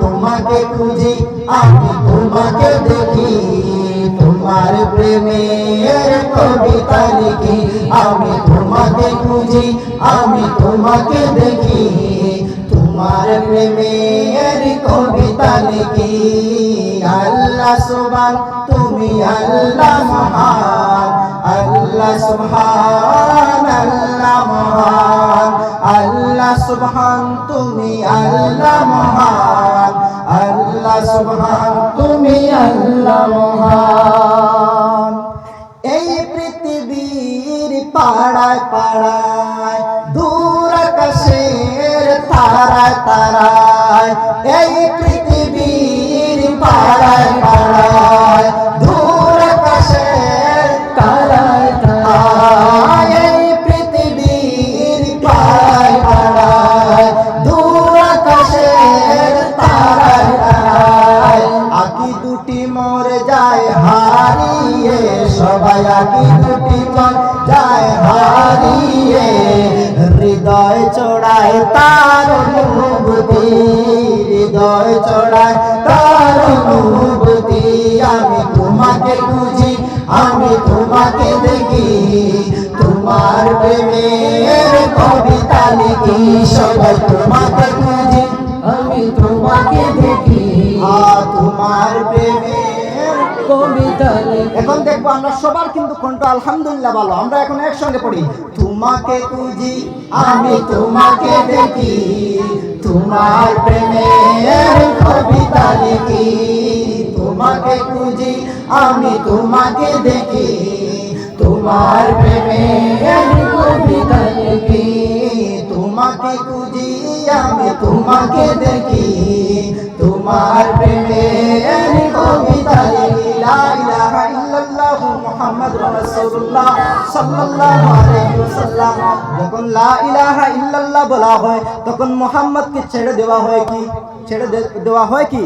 তোমাকে খুঁজি, আমি তোমাকে দেখি। তোমার প্রেমের কবিতা লিখি, আমি তোমাকে খুঁজি, আমি তোমাকে দেখি। তোমার প্রেমের কবিতা লিখি, আল্লাহ সুবান তুমি আল্লাহ মহান, আল্লাহ সুবহান, আল্লাহ মহান। আল্লাহ সুবহান, তুমি আল্লাহ মহান। আল্লাহ সুবহান, তুমি আল্লাহ মহান। এই পৃথিবীর পাড়ায় পাড়ায়, দূর আকাশের তারায় তারায়, এই সবাই আকি দুটি যায় হৃদয় চড়ায় তার অনুভূতি হৃদয় চড়ায় তার অনুভূতি আমি তোমাকে বুঝি আমি তোমাকে দেখি, তোমার প্রেমের কবিতা লিখি। সবাই তোমাকে বুঝি আমি তোমাকে দেখি। তোমার প্রেমের এখন দেখব আমরা সবার কিন্তু কণ্ঠ আলহামদুলিল্লাহ ভালো। আমরা এখন একসঙ্গে পড়ি, তোমাকে খুঁজি, আমি তোমাকে দেখি, তোমার প্রেমের কবিতা লিখি। তোমাকে খুঁজি, আমি তোমাকে দেখি, তোমার প্রেমের কবিতা লিখি। তোমাকে খুঁজি, আমি তোমাকে দেখি, তোমার প্রেমের মুহাম্মাদুর রাসূলুল্লাহ সাল্লাল্লাহু আলাইহি ওয়াসাল্লাম। যখন লা ইলাহা ইল্লাল্লাহ বলা হয়, তখন মোহাম্মদকে ছেড়ে দেওয়া হয় কি? ছেড়ে দেওয়া হয় কি?